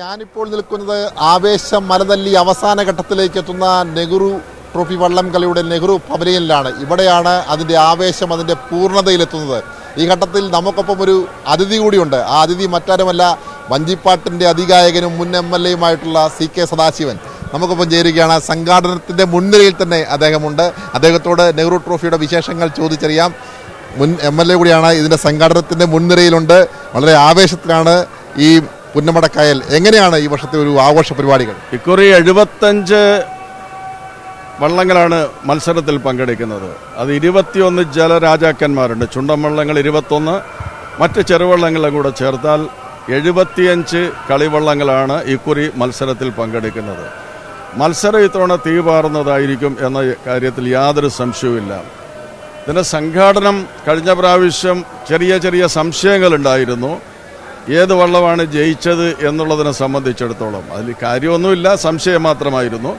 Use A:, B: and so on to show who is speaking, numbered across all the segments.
A: ഞാനിപ്പോൾ നിൽക്കുന്നത് ആവേശം മലതല്ലി അവസാന ഘട്ടത്തിലേക്ക് എത്തുന്ന നെഹ്റു ട്രോഫി വള്ളം കളിയുടെ നെഹ്റു പവലിയനിലാണ്. ഇവിടെയാണ് അതിന്റെ ആവേശം അതിന്റെ പൂർണതയിലെത്തുന്നത്. ഈ ഘട്ടത്തിൽ നമുക്കൊപ്പം ഒരു അതിഥി കൂടിയുണ്ട്. ആ അതിഥി മറ്റാരുമല്ല വഞ്ചിപ്പാട്ടിന്റെ അധികായകനും മുൻ എം എൽ എയുമായിട്ടുള്ള സി കെ സദാശിവൻ. നമുക്കൊപ്പം ചേരുകയാണ്. സംഘാടനത്തിന്റെ മുൻനിരയിൽ തന്നെ അദ്ദേഹമുണ്ട്. അദ്ദേഹത്തോട് നെഹ്റു ട്രോഫിയുടെ വിശേഷങ്ങൾ ചോദിച്ചറിയാം. മുൻ എം എൽ എ കൂടിയാണ് ഇതിന്റെ സംഘാടനത്തിന്റെ മുൻനിരയിലുണ്ട്. വളരെ ആവേശത്തിലാണ് ഈ പുന്നമടക്കായൽ. എങ്ങനെയാണ് ഈ വർഷത്തെ ഒരു ആഘോഷ പരിപാടികൾ?
B: ഇക്കുറി എഴുപത്തഞ്ച് വള്ളങ്ങളാണ് മത്സരത്തിൽ പങ്കെടുക്കുന്നത്. അത് ഇരുപത്തിയൊന്ന് ജലരാജാക്കന്മാരുണ്ട്. ചുണ്ടൻ വള്ളങ്ങൾ ഇരുപത്തൊന്ന് മറ്റ് ചെറുവള്ളങ്ങളും കൂടെ ചേർത്താൽ എഴുപത്തിയഞ്ച് കളിവള്ളങ്ങളാണ് ഇക്കുറി മത്സരത്തിൽ പങ്കെടുക്കുന്നത്. മത്സരം ഇത്തവണ തീപാറുന്നതായിരിക്കും എന്ന കാര്യത്തിൽ യാതൊരു സംശയവുമില്ല. ഇതിന്റെ സംഘാടനം കഴിഞ്ഞ പ്രാവശ്യം ചെറിയ ചെറിയ സംശയങ്ങളുണ്ടായിരുന്നു. ഏത് വള്ളമാണ് ജയിച്ചത് എന്നുള്ളതിനെ സംബന്ധിച്ചിടത്തോളം അതിൽ കാര്യമൊന്നുമില്ല സംശയം മാത്രമായിരുന്നു.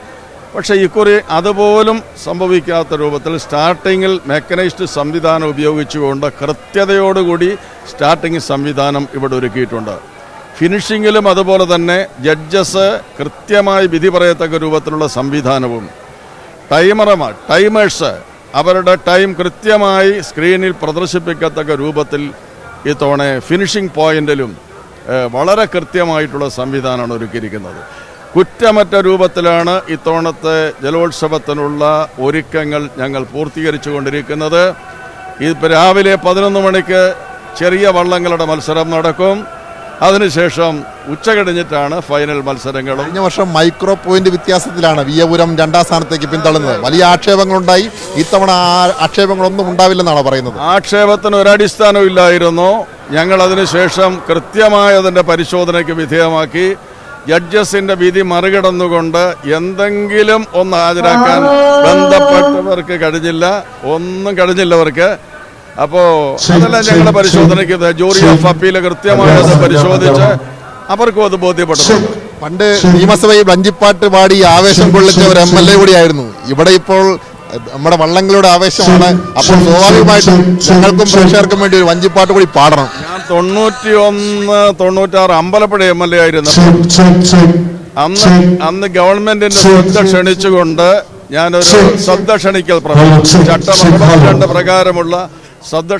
B: പക്ഷേ ഇക്കുറി അതുപോലും സംഭവിക്കാത്ത രൂപത്തിൽ സ്റ്റാർട്ടിങ്ങിൽ മെക്കനൈസ്ഡ് സംവിധാനം ഉപയോഗിച്ചുകൊണ്ട് കൃത്യതയോടുകൂടി സ്റ്റാർട്ടിംഗ് സംവിധാനം ഇവിടെ ഒരുക്കിയിട്ടുണ്ട്. ഫിനിഷിങ്ങിലും അതുപോലെ തന്നെ ജഡ്ജസ് കൃത്യമായി വിധി പറയത്തക്ക രൂപത്തിലുള്ള സംവിധാനവും. ടൈമറമാർ ടൈമേഴ്സ് അവരുടെ ടൈം കൃത്യമായി സ്ക്രീനിൽ പ്രദർശിപ്പിക്കത്തക്ക രൂപത്തിൽ ഇത്തവണ ഫിനിഷിംഗ് പോയിന്റിലും വളരെ കൃത്യമായിട്ടുള്ള സംവിധാനമാണ് ഒരുക്കിയിരിക്കുന്നത്. കുറ്റമറ്റ രൂപത്തിലാണ് ഇത്തവണത്തെ ജലോത്സവത്തിനുള്ള ഒരുക്കങ്ങൾ ഞങ്ങൾ പൂർത്തീകരിച്ചു കൊണ്ടിരിക്കുന്നത് ഇപ്പോൾ രാവിലെ പതിനൊന്ന് മണിക്ക് ചെറിയ വള്ളങ്ങളുടെ മത്സരം നടക്കും. അതിനുശേഷം ഉച്ച കഴിഞ്ഞിട്ടാണ് ഫൈനൽ മത്സരങ്ങളും.
A: കഴിഞ്ഞ വർഷം മൈക്രോ പോയിന്റ് വ്യത്യാസത്തിലാണ് വിയപുരം രണ്ടാം സ്ഥാനത്തേക്ക് പിന്തള്ളുന്നത്. വലിയ ആക്ഷേപങ്ങളുണ്ടായി. ഇത്തവണ ആ ആക്ഷേപങ്ങളൊന്നും ഉണ്ടാവില്ലെന്നാണ് പറയുന്നത്?
B: ആക്ഷേപത്തിന് ഒരടിസ്ഥാനവും ഇല്ലായിരുന്നു. ഞങ്ങൾ അതിനുശേഷം കൃത്യമായ അതിന്റെ പരിശോധനയ്ക്ക് വിധേയമാക്കി. ജഡ്ജസിന്റെ വിധി മറികടന്നുകൊണ്ട് എന്തെങ്കിലും ഒന്ന് ഹാജരാക്കാൻ ബന്ധപ്പെട്ടവർക്ക് കഴിഞ്ഞില്ല. ഒന്നും കഴിഞ്ഞില്ല അവർക്ക് അപ്പോ അതെല്ലാം ഞങ്ങളുടെ പരിശോധനയ്ക്ക് ജൂറി ഓഫ് അപ്പീൽ കൃത്യമായി അത് പരിശോധിച്ച് അവർക്കും അത് ബോധ്യപ്പെട്ടു.
A: പണ്ട് നിയമസഭയിൽ വഞ്ചിപ്പാട്ട് പാടി ആവേശം കൊള്ളിച്ച ഒരു എം എൽ എ കൂടിയായിരുന്നു. ഇവിടെ ഇപ്പോൾ നമ്മുടെ വള്ളങ്ങളുടെ ആവേശമാണ്. അപ്പോൾ സ്വാഭാവികമായിട്ടും ഞങ്ങൾക്കും പ്രേക്ഷകർക്കും വേണ്ടി ഒരു വഞ്ചിപ്പാട്ട് കൂടി പാടണം.
B: ഞാൻ തൊണ്ണൂറ്റി ഒന്ന് തൊണ്ണൂറ്റാറ് അമ്പലപ്പുഴ എം എൽ എ ആയിരുന്നു. അന്ന് അന്ന് ഗവൺമെന്റിന്റെ ശ്രദ്ധ ക്ഷണിച്ചുകൊണ്ട് ഞാനൊരു ശ്രദ്ധ ക്ഷണിക്കൽ പ്രമേയം ചട്ടം അറുപത്തിരണ്ട് പ്രകാരമുള്ള ശ്രദ്ധ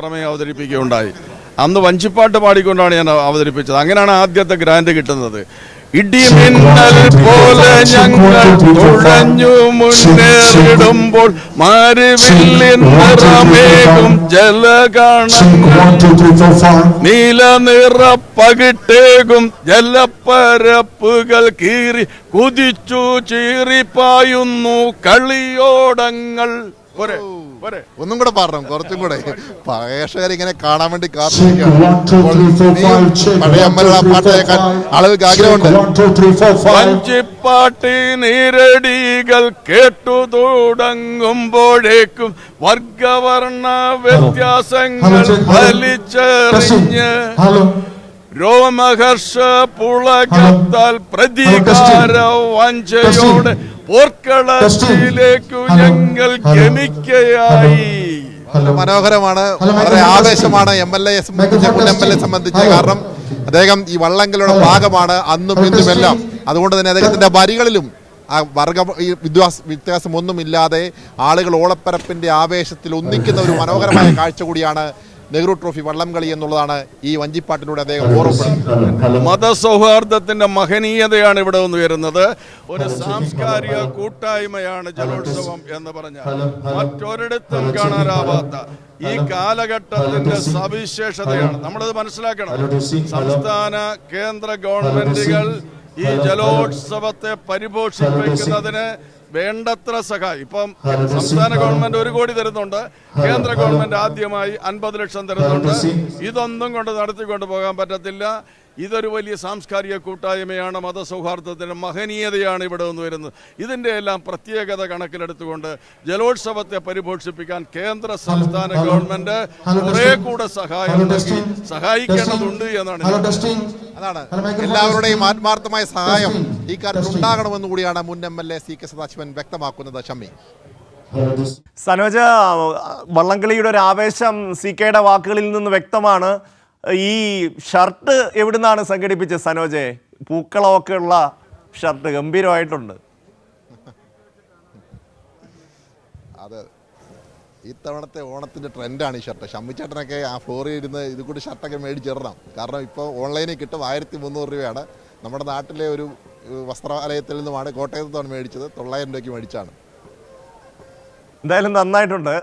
B: പ്രമേയം അവതരിപ്പിക്കുകയുണ്ടായി. അന്ന് വഞ്ചിപ്പാട്ട് പാടിക്കൊണ്ടാണ് ഞാൻ അവതരിപ്പിച്ചത്. അങ്ങനെയാണ് ആദ്യത്തെ ഗ്രാൻഡ് കിട്ടുന്നത്. ഇടിമിന്നൽ പോലെ ഞങ്ങൾ തുഴഞ്ഞു മുന്നേറിടുമ്പോൾ മാരിവില്ലിൻ നിറമേകും ജലഗണങ്ങൾ. നീല നിറ പകിട്ടേകും ജലപ്പരപ്പുകൾ കീറി കുതിച്ചു ചീറിപ്പായുന്നു കളിയോടങ്ങൾ. പോരെ.
A: ഒന്നും കൂടെ പാടണം കുറച്ചും കൂടെ. പ്രേക്ഷകർ ഇങ്ങനെ കാണാൻ വേണ്ടി കാത്തിരിക്കുകയാണ്. പഴയ എം എൽ പാട്ട് കേൾക്കാൻ ആളുകൾക്ക് ആഗ്രഹമുണ്ട്.
B: വഞ്ചിപ്പാട്ടി നീരടികൾ കേട്ടു തുടങ്ങുമ്പോഴേക്കും വർഗവർണ വ്യത്യാസങ്ങൾ വലിച്ചെറിഞ്ഞ് രോമഹർഷ പുളകത്താൽ പ്രതികാര വഞ്ചയോടെ പോർക്കളത്തിലേക്കു ഞങ്ങൾ
A: വളരെ മനോഹരമാണ് വളരെ ആവേശമാണ് എം എൽ എ സംബന്ധിച്ച് മുൻ എം എൽ എ സംബന്ധിച്ച്. കാരണം അദ്ദേഹം ഈ വള്ളങ്ങളുടെ ഭാഗമാണ് അന്നും ഇന്നും എല്ലാം. അതുകൊണ്ട് തന്നെ അദ്ദേഹത്തിന്റെ വരികളിലും ആ വർഗ ഈ വിദ്വാസ വ്യത്യാസം ഒന്നുമില്ലാതെ ആളുകൾ ഓളപ്പരപ്പിന്റെ ആവേശത്തിൽ ഒന്നിക്കുന്ന ഒരു മനോഹരമായ കാഴ്ച കൂടിയാണ് നെഹ്റു ട്രോഫി വള്ളംകളി എന്നുള്ളതാണ് ഈ വഞ്ചിപ്പാട്ടിലൂടെ അദ്ദേഹം ഓർമ്മപ്പെടുന്നത്
B: മതസൗഹാർദ്ദത്തിന്റെ മഹനീയതയാണ് ഇവിടെ നിന്ന് വരുന്നത് ഒരു സാംസ്കാരിക കൂട്ടായ്മയാണ് ജലോത്സവം എന്ന് പറഞ്ഞാൽ. മറ്റൊരിടത്തും കാണാനാവാത്ത ഈ കാലഘട്ടത്തിന്റെ സവിശേഷതയാണ്. നമ്മളത് മനസ്സിലാക്കണം. സംസ്ഥാന കേന്ദ്ര ഗവൺമെന്റുകൾ ഈ ജലോത്സവത്തെ പരിപോഷിപ്പിക്കുന്നതിന് വേണ്ടത്ര സഹായം ഇപ്പം സംസ്ഥാന ഗവൺമെന്റ് ഒരു കോടി തരുന്നുണ്ട് കേന്ദ്ര ഗവൺമെന്റ് ആദ്യമായി അൻപത് ലക്ഷം തരുന്നുണ്ട് ഇതൊന്നും കൊണ്ട് നടത്തിക്കൊണ്ട് പോകാൻ പറ്റത്തില്ല ഇതൊരു വലിയ സാംസ്കാരിക കൂട്ടായ്മയാണ് മതസൗഹാർദ്ദത്തിന് മഹനീയതയാണ് ഇവിടെ നിന്ന് വരുന്നത് ഇതിന്റെ എല്ലാം പ്രത്യേകത കണക്കിലെടുത്തുകൊണ്ട് ജലോത്സവത്തെ പരിപോഷിപ്പിക്കാൻ കേന്ദ്ര സംസ്ഥാന ഗവൺമെന്റ് കുറെ കൂടെ സഹായം നൽകി സഹായിക്കേണ്ടതുണ്ട് എന്നാണ്
A: അതാണ്. എല്ലാവരുടെയും ആത്മാർത്ഥമായ സഹായം ഈ കാര്യത്തിൽ ഉണ്ടാകണമെന്ന് കൂടിയാണ് മുൻ M L A C K Sadasivan വ്യക്തമാക്കുന്നത്. ഷമ്മി.
C: സനോജ വള്ളംകളിയുടെ ഒരു ആവേശം സി കെയുടെ വാക്കുകളിൽ നിന്ന് വ്യക്തമാണ്. ഈ ഷർട്ട് എവിടുന്നാണ് സംഘടിപ്പിച്ചത് സനോജെ? പൂക്കളമൊക്കെ ഉള്ള ഷർട്ട് ഗംഭീരമായിട്ടുണ്ട്.
A: അതെ. ഇത്തവണത്തെ ഓണത്തിന്റെ ട്രെൻഡാണ് ഈ ഷർട്ട്. ഷമ്മിച്ചേട്ടനൊക്കെ ആ ഫ്ലോറിൽ ഇരുന്ന് ഇത് കൂടി ഷർട്ടൊക്കെ മേടിച്ചിടണം. കാരണം ഇപ്പോൾ ഓൺലൈനിൽ കിട്ടും ആയിരത്തി മുന്നൂറ് രൂപയാണ്. നമ്മുടെ നാട്ടിലെ ഒരു വസ്ത്രാലയത്തിൽ നിന്നുമാണ് കോട്ടയത്ത് നിന്നാണ് മേടിച്ചത്. തൊള്ളായിരം രൂപയ്ക്ക് മേടിച്ചാണ്.
C: എന്തായാലും നന്നായിട്ടുണ്ട്.